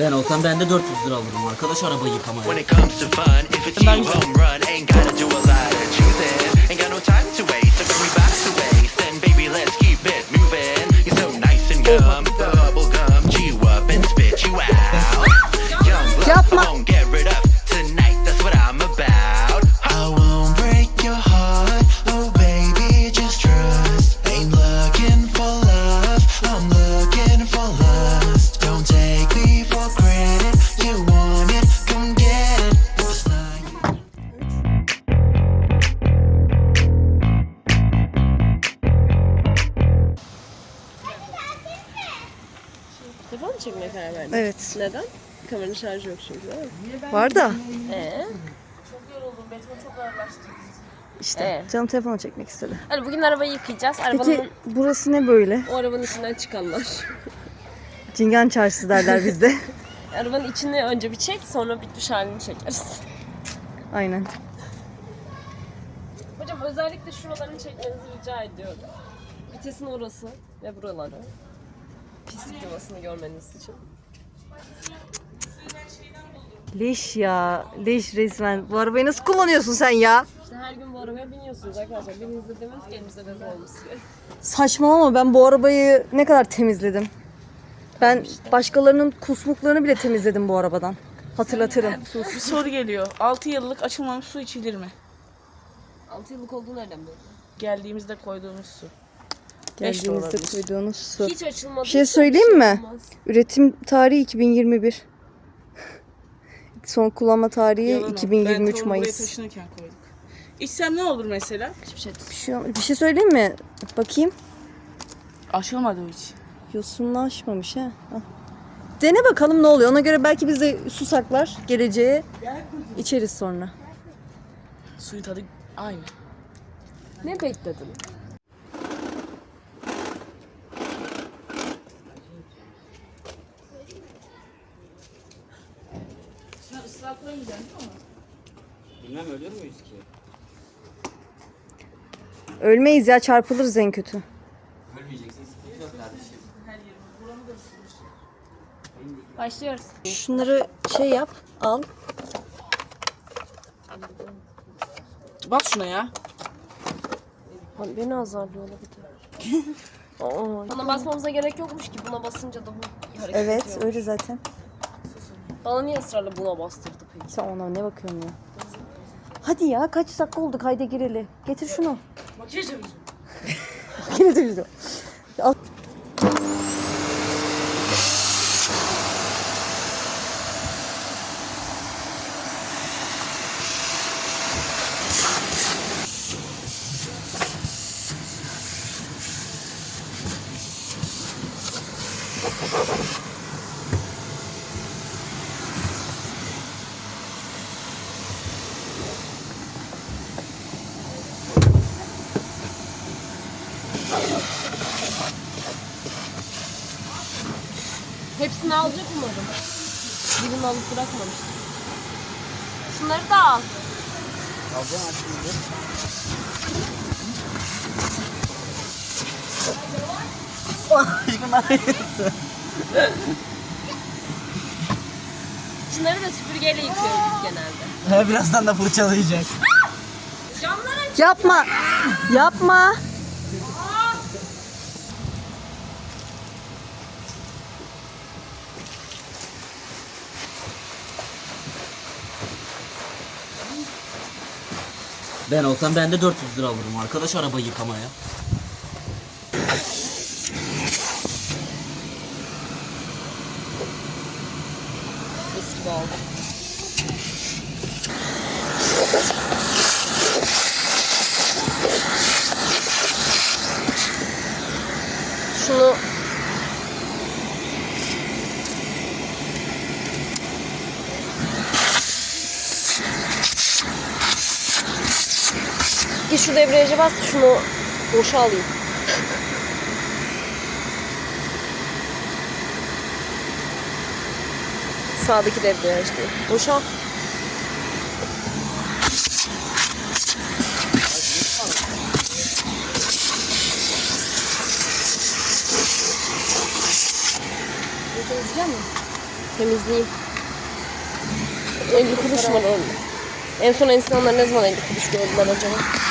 Ben olsam ben de 400 lira alırım arkadaş araba yıkamaya. When it Neden? Kameranın şarjı yok çünkü değil mi? Var da Ee? işte Ee? canım telefonu çekmek istedi. Hani bugün arabayı yıkayacağız. Arabanın, Peki burası ne böyle? o arabanın içinden çıkanlar. Cingen çarşısı derler bizde. arabanın içini önce bir çek sonra bitmiş halini çekeriz. Aynen. Hocam özellikle şuralarını çekmenizi rica ediyorum. Vitesin orası ve buraları. Pislik yuvasını görmeniz için. Leş ya. Leş resmen. Bu arabayı nasıl kullanıyorsun sen ya? İşte her gün bu arabaya biniyorsunuz arkadaşlar. Biriniz de demeniz ki elimizde bez olması diye. Saçmalama ben bu arabayı ne kadar temizledim. Ben başkalarının kusmuklarını bile temizledim bu arabadan. Hatırlatırım. Bir soru geliyor. 6 yıllık açılmamış su içilir mi? 6 yıllık olduğu nereden belli? Geldiğimizde koyduğumuz su. Geldiğinizde koyduğunuz su. Hiç açılmadı. Bir şey söyleyeyim mi? Üretim tarihi 2021. Son kullanma tarihi Yalan o. Ben 2023 tavuğu buraya Mayıs. taşınırken koyduk. İçsem ne olur mesela? Hiçbir şey Bir şey, bir şey söyleyeyim mi? Bakayım. Aşılmadı o hiç. Yosunlaşmamış ha. Dene bakalım ne oluyor. Ona göre belki biz de su saklar. Geleceğe içeriz sonra. Suyun tadı aynı. Ne bekledin? Şuna ısrar koymayacaksın değil mi? Bilmem ölür müyüz ki? Ölmeyiz ya çarpılırız en kötü. Ölmeyeceksin sıkıntı yok kardeşim. Başlıyoruz. Şunları şey yap. Al. Bak şuna ya. Hani beni azarlıyorlar bir de. Aa, Bana basmamıza gerek yokmuş ki buna basınca da bu hareket Evet ediyor. öyle zaten. Bana niye ısrarla buna bastırdı peki? Sen ona ne bakıyorsun ya? Hadi ya kaç dakika oldu kayda gireli. Getir şunu. Makyaj yapıyorsun. Getir şunu. Birini alıp bırakmamış. Şunları da al. Şunları da süpürgeyle yıkıyoruz genelde. He birazdan da fırçalayacak. Camlar aç. Yapma. Yapma. Ben olsam ben de 400 lira alırım arkadaş araba yıkamaya. Gibi oldu. Şunu Git bas şunu boşa alayım. Sağdaki debriyaj değil. Boşa. Temizleyecek misin? Temizleyeyim. 50 kuruş var orada. En son insanlar ne zaman 50 kuruş gördüler acaba?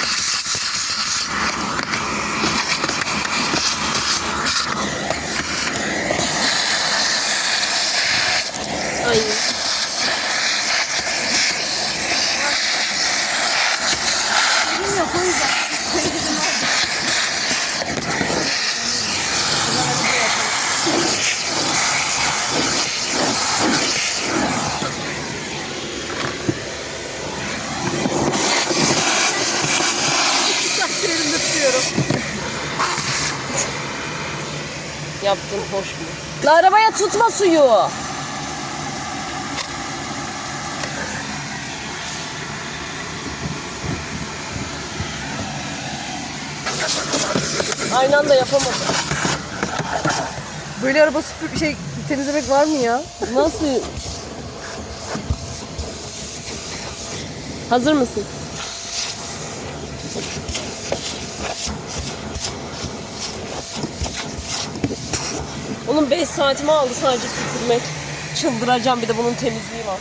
Ay. Tutuyorum. Yaptın hoş mu? La arabaya tutma suyu. Aynı anda yapamadım. Böyle araba süpür şey temizlemek var mı ya? Nasıl? Hazır mısın? Onun 5 saatimi aldı sadece süpürmek. Çıldıracağım bir de bunun temizliği var.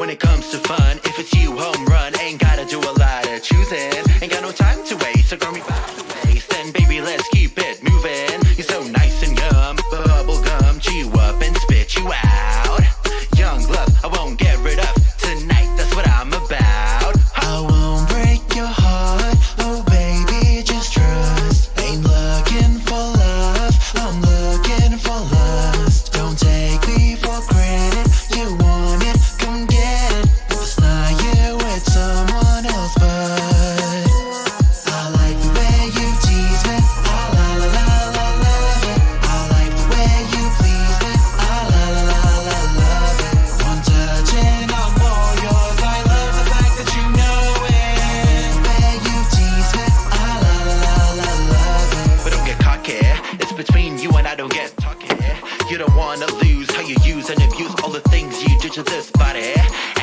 When it comes to fun, if it's you, home run. Ain't gotta do a lot of choosing. Ain't got no time to waste, so girl me by the waste. Then baby, let's keep it things you do to this body.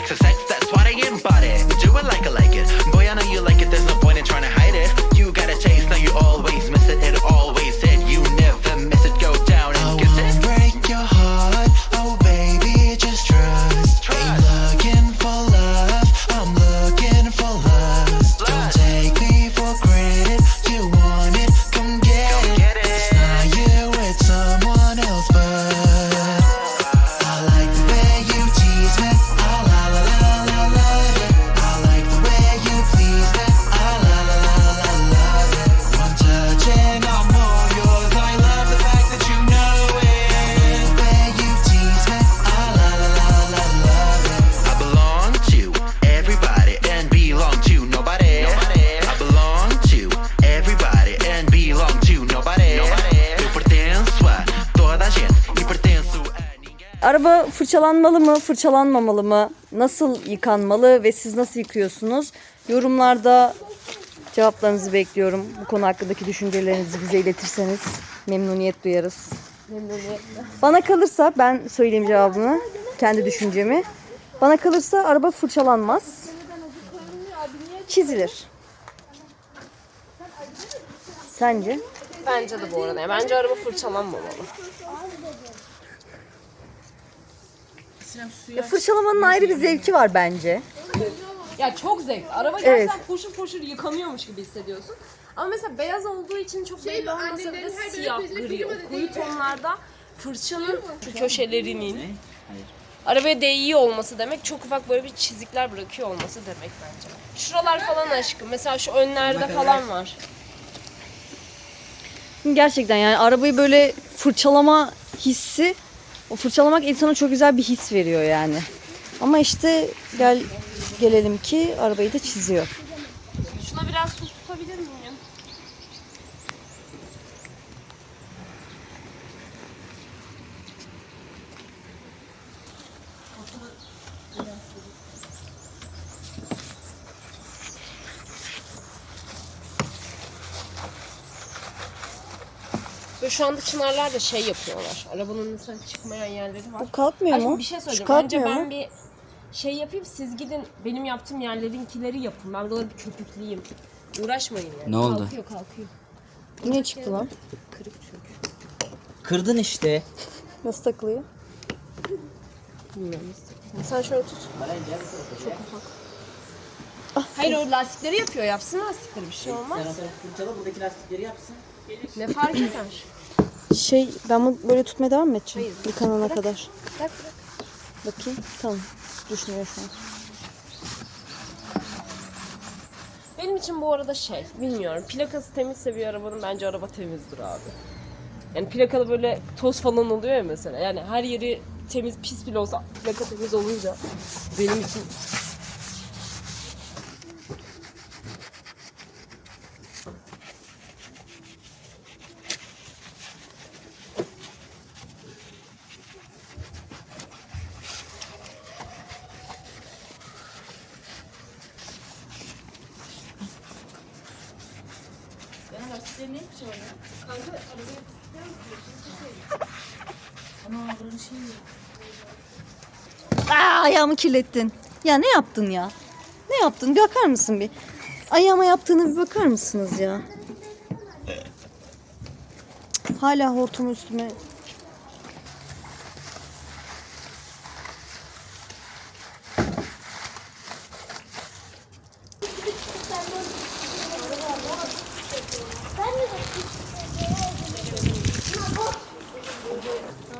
Fırçalanmalı mı, fırçalanmamalı mı? Nasıl yıkanmalı ve siz nasıl yıkıyorsunuz? Yorumlarda cevaplarınızı bekliyorum. Bu konu hakkındaki düşüncelerinizi bize iletirseniz memnuniyet duyarız. Bana kalırsa ben söyleyeyim cevabını, kendi düşüncemi. Bana kalırsa araba fırçalanmaz. Çizilir. Sence? Bence de bu arada. Bence araba fırçalanmamalı. Ya fırçalamanın ayrı bir zevki var bence. Ya çok zevkli. Araba Evet. gerçekten foşur foşur yıkanıyormuş gibi hissediyorsun. Ama mesela beyaz olduğu için çok belli olmasa bile siyah, gri, o koyu tonlarda fırçanın şu köşelerinin arabaya değiyor olması demek çok ufak böyle bir çizikler bırakıyor olması demek bence. Şuralar falan aşkım. Mesela şu önlerde falan var. Gerçekten yani arabayı böyle fırçalama hissi, o fırçalamak insana çok güzel bir his veriyor yani. Ama işte gel gelelim ki arabayı da çiziyor. Şuna biraz su Ve şu anda çınarlar da şey yapıyorlar. Arabanın mesela çıkmayan yerleri var. Bu kalkmıyor Aşkım mu? bir şey Şu söyleyeceğim. kalkmıyor Bence ben mu? bir şey yapayım siz gidin benim yaptığım yerlerinkileri yapın. Ben buraları bir köpükleyeyim. Uğraşmayın yani. Ne oldu? Kalkıyor kalkıyor. Niye çıktı lan? Kırık çünkü. Kırdın işte. Nasıl takılıyor? Bilmiyorum. Sen şöyle tut. Çok ufak. Hayır o lastikleri yapıyor. Yapsın lastikleri bir şey olmaz. Fırçala buradaki lastikleri yapsın. Ne fark eder? Şey ben bunu böyle tutmaya devam mı edeceğim? Hayır. Yıkanana kadar. Bırak bırak. Bakayım. Tamam. Düşmüyor şu an. Benim için bu arada şey, bilmiyorum. Plakası temizse bir arabanın bence araba temizdir abi. Yani plakalı böyle toz falan oluyor ya mesela. Yani her yeri temiz, pis bile olsa plaka temiz olunca benim için Aa, ayağımı kirlettin. Ya ne yaptın ya? Ne yaptın? Bir bakar mısın bir? Ayağıma yaptığını bir bakar mısınız ya? Hala hortumu üstüme.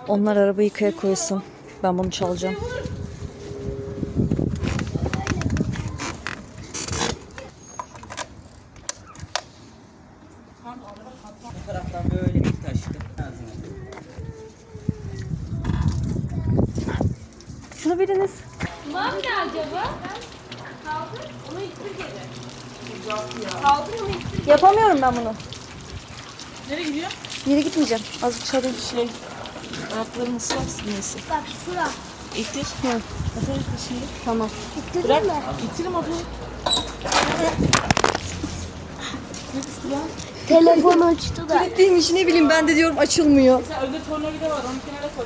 Onlar arabayı yıkaya koysun. Ben bunu çalacağım. Bu taraftan böyle bir taştı. Şunu biriniz. Var mı acaba? Kaldır, onu ittir geri. Onu ittir. Yapamıyorum ben bunu. Nereye gidiyor? Yere gitmeyeceğim. Azıcık dışarı. Şey, ayaklarını ıslaksın neyse. Bak şura. İttir. Hı. Nasıl ittir şimdi? Tamam. Bırak. İttirim abi. Telefon açtı da. Kilitliymiş ne bileyim ben de diyorum açılmıyor. Mesela önde tornavida var. Onu kenara koy.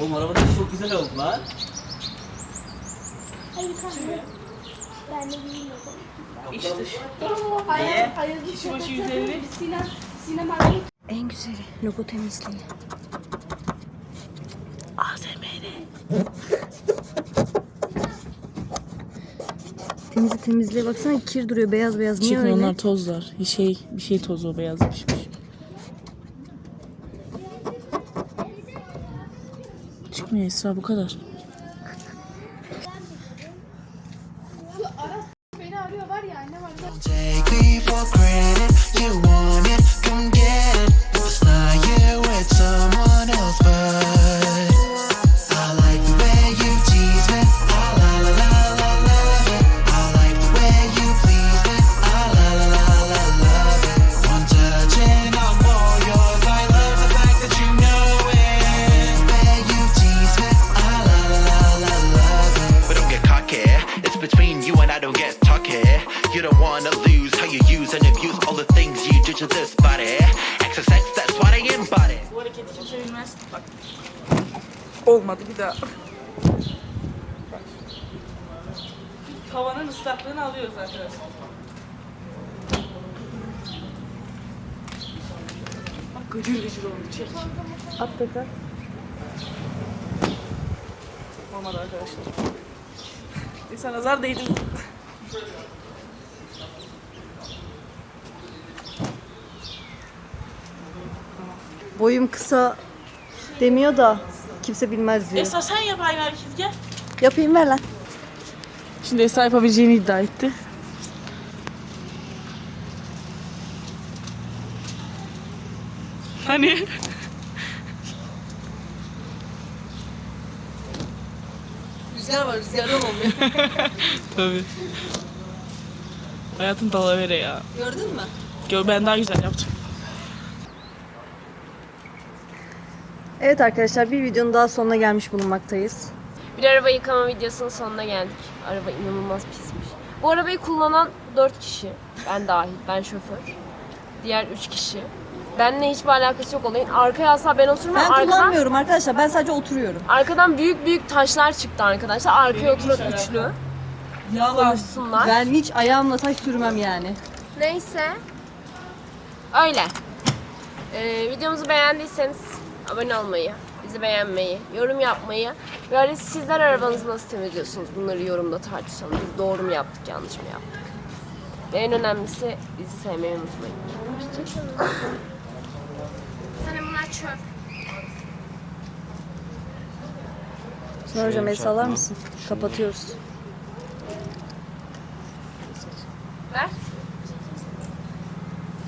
Oğlum arabada çok güzel oldu lan. hayır kanka. Ben de bilmiyorum. İç dış. Niye? Kişi başı 150. Sinem, sinem En güzeli logo temizliği. Temizle temizliğe baksana kir duruyor beyaz beyaz. Niye Çıkın öyle? onlar tozlar. Bir şey, bir şey tozu beyaz pişmiş. Çıkmıyor Esra bu kadar. To this body. Exercise, that's what I embody. Bu hareketi kimse bilmez. Bak. Olmadı bir daha. Bak. Havanın ıslaklığını alıyoruz arkadaşlar. Bak gıcır gıcır oldu. Çek. At tekrar. Olmadı arkadaşlar. Neyse nazar değdi. Boyum kısa demiyor da kimse bilmez diyor. Esra sen yap aynı hareketi gel. Yapayım ver lan. Şimdi Esra yapabileceğini iddia etti. Hani? Rüzgar var rüzgardan olmuyor. Tabii. Hayatın dalavere ya. Gördün mü? Gör ben daha güzel yapacağım. Evet arkadaşlar bir videonun daha sonuna gelmiş bulunmaktayız. Bir araba yıkama videosunun sonuna geldik. Araba inanılmaz pismiş. Bu arabayı kullanan 4 kişi. Ben dahil. Ben şoför. Diğer 3 kişi. Benimle hiçbir alakası yok olayın. Arkaya asla ben oturmam. Ben arkadan, kullanmıyorum arkadaşlar ben sadece oturuyorum. arkadan büyük büyük taşlar çıktı arkadaşlar. Arkaya oturan hiç üçlü. Yalan. Konuşsunlar. Ben hiç ayağımla taş sürmem yani. Neyse. Öyle. Ee, videomuzu beğendiyseniz abone olmayı, bizi beğenmeyi, yorum yapmayı ve öyle sizler arabanızı nasıl temizliyorsunuz bunları yorumda tartışalım. Biz doğru mu yaptık, yanlış mı yaptık? Ve en önemlisi bizi sevmeyi unutmayın. Sana bunlar çöp. Çınar hocam el sallar mısın? Kapatıyoruz.